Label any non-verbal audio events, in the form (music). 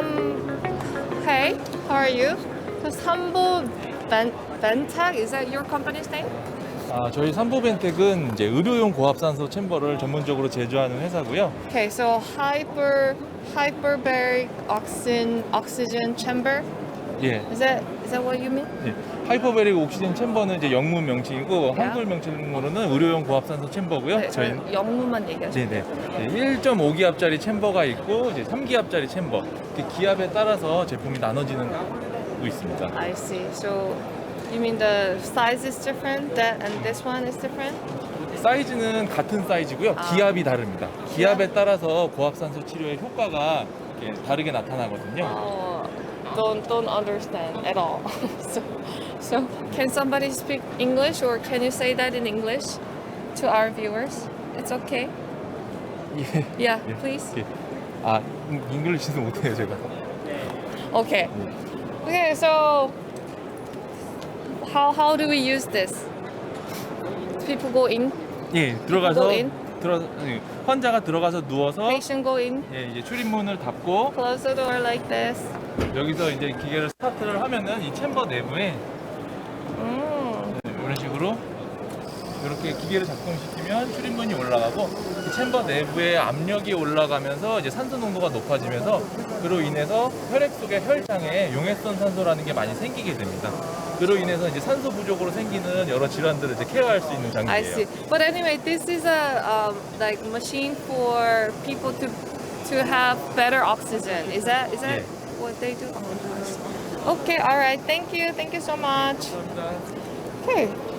Sam. Hey, how are you? So Sambo Ben Bentec is that your company's name? 아, 저희 삼보벤텍은 이제 의료용 고압산소 챔버를 전문적으로 제조하는 회사고요. Okay, so hyper hyperbaric oxygen oxygen chamber. 예. Is that is that what you mean? 예. 하이퍼베릭 옥시젠 챔버는 이제 영문 명칭이고 야. 한글 명칭으로는 의료용 고압산소 챔버고요. 네, 저희 저희 영문만 얘기하시죠. 네네. 1.5기압짜리 챔버가 있고 이제 3기압짜리 챔버. 그 기압에 따라서 제품이 나눠지는 거 있습니다. I see. So you mean the size is different? That and this one is different? 사이즈는 같은 사이즈고요. 아. 기압이 다릅니다. 기압에 따라서 고압산소 치료의 효과가 이렇게 다르게 나타나거든요. Oh, don't don't understand at all. (laughs) so so can somebody speak English or can you say that in English to our viewers? It's okay. 예. Yeah, 예. please. 예. 아, 잉- 잉글리시는 못해요, 제가. Okay. Okay, so how how do we use this? People go in, 예, 들어가서 Go in? 들어 예, 환자가 들어가서 누워서 patient go in, 예, 이제 출입문을 닫고 close the door like this. 여기서 이제 기계를 스타트를 하면은 이 챔버 내부에 Mm. 네, 이런 식으로 이렇게 기계를 작동시키면 출입문이 올라가고 이 챔버 내부에 압력이 올라가면서 이제 산소 농도가 높아지면서 그로 인해서 혈액 속의 혈장에 용액성 산소라는 게 많이 생기게 됩니다. 그로 인해서 이제 산소 부족으로 생기는 여러 질환들을 이제 케어할 수 있는 I 장비예요. see. But anyway, this is a um, like machine for people to to have better oxygen. Is that is that Yeah. what they do? Oh, nice. Okay, all right. Thank you. Thank you so much. 감사합니다. Okay.